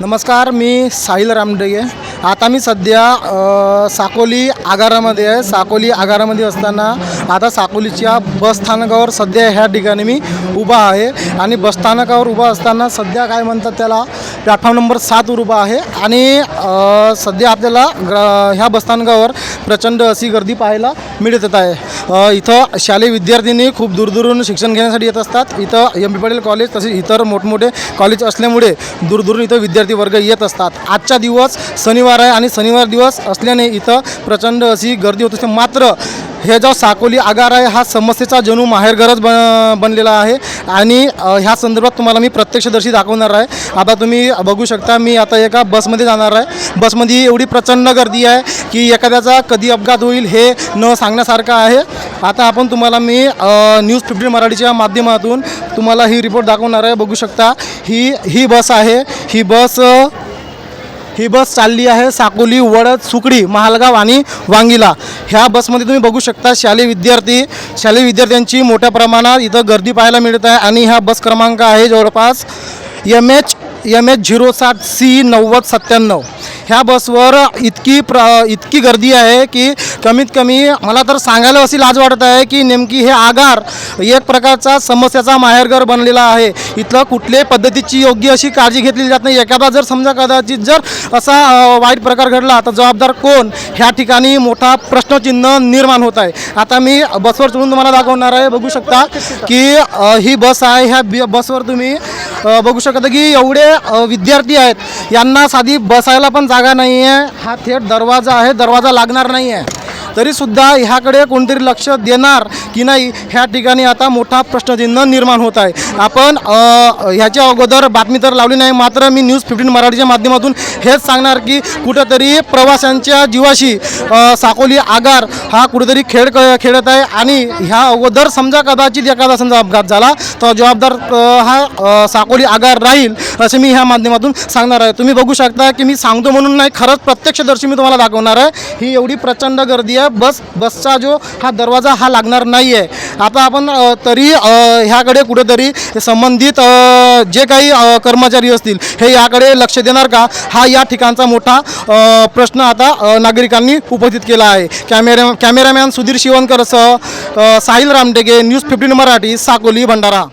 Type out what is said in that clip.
नमस्कार मी साहिल रामडेगे. आता मी सध्या साकोली आगारामध्ये आहे. साकोली आगारामध्ये असताना आता साकोलीच्या बसस्थानकावर सध्या ह्या ठिकाणी मी उभा आहे. आणि बसस्थानकावर उभा असताना सध्या काय म्हणतात त्याला प्लॅटफॉर्म नंबर सातवर उभा आहे. आणि सध्या आपल्याला ग्र ह्या बसस्थानकावर प्रचंड अशी गर्दी पाहायला मिळत आहे. इथं शालेय विद्यार्थिनी खूप दूरदूरून शिक्षण घेण्यासाठी येत असतात. इथं एम पी पटेल कॉलेज तसेच इतर मोठमोठे कॉलेज असल्यामुळे दूरदूरून इथं विद्यार्थी वर्ग येत असतात. आजचा दिवस शनिवार आहे आणि शनिवार दिवस असल्याने इथं प्रचंड अशी गर्दी होत असते. मात्र हे जो साकोली आगार आहे हा समस्येचा जणू माहेरघरच बन बनलेला आहे. आणि ह्या संदर्भात तुम्हाला मी प्रत्यक्षदर्शी दाखवणार आहे. आता तुम्ही बघू शकता मी आता एका बसमध्ये जाणार आहे. बसमध्ये एवढी प्रचंड गर्दी आहे की एखाद्याचा कधी अपघात होईल हे न सांगण्यासारखं आहे. आता आपण तुम्हाला मी न्यूज फिफ्टीन मराठीच्या माध्यमातून तुम्हाला ही रिपोर्ट दाखवणार आहे. बघू शकता ही ही बस आहे. ही बस ही बस चालली आहे साकोली वडद सुकडी महालगाव आणि वांगीला. ह्या बसमध्ये तुम्ही बघू शकता शालेय विद्यार्थी शालेय विद्यार्थ्यांची मोठ्या प्रमाणात इथं गर्दी पाहायला मिळत आहे आणि हा बस क्रमांक आहे जवळपास M H M H zero सात सी नव्वद सत्त्याण्णव. ह्या बसवर इतकी प्र इतकी गर्दी आहे की कमीत कमी मला तर सांगायला अशी लाज वाटत आहे की नेमकी हे आगार एक प्रकारचा समस्याचा माहेरघर बनलेला आहे. इथलं कुठल्याही पद्धतीची योग्य अशी काळजी घेतली जात नाही. एखादा जर समजा कदाचित जर असा वाईट प्रकार घडला तर जबाबदार कोण? ह्या ठिकाणी मोठा प्रश्नचिन्ह निर्माण होत आहे. आता मी बसवर चढून तुम्हाला दाखवणार आहे. बघू शकता की ही बस आहे. ह्या बी बसवर तुम्ही बघू शकता की एवढे विद्यार्थी आहेत. यांना साधी बसायला पण जागा नाही आहे हा थेट दरवाजा आहे. दरवाजा लागणार नाही आहे तरीसुद्धा ह्याकडे कोणतरी लक्ष देणार की नाही ह्या ठिकाणी आता मोठा प्रश्नचिन्ह निर्माण होत आहे. आपण ह्याच्या अगोदर बातमी तर लावली नाही मात्र मी न्यूज फिफ्टीन मराठीच्या माध्यमातून हेच सांगणार की कुठंतरी प्रवाशांच्या जीवाशी साकोली आगार हा कुठेतरी खेळ क- खेळत आहे आणि ह्या अगोदर समजा कदाचित एखादा समजा अपघात झाला तर जबाबदार हा साकोली आगार राहील असे मी ह्या माध्यमातून सांगणार आहे. तुम्ही बघू शकता की मी सांगतो म्हणून नाही खरंच प्रत्यक्षदर्शी मी तुम्हाला दाखवणार आहे. ही एवढी प्रचंड गर्दी आहे. बस बसचा जो हा दरवाजा हा लागणार नाही आहे आता आपण तरी ह्याकडे कुठेतरी संबंधित जे काही कर्मचारी असतील हे याकडे लक्ष देणार का? हा या ठिकाणचा मोठा प्रश्न आता नागरिकांनी उपस्थित केला आहे. कॅमेरा कॅमेरामॅन सुधीर शिवणकरसह साहिल रामटेके न्यूज फिफ्टीन मराठी साकोली भंडारा.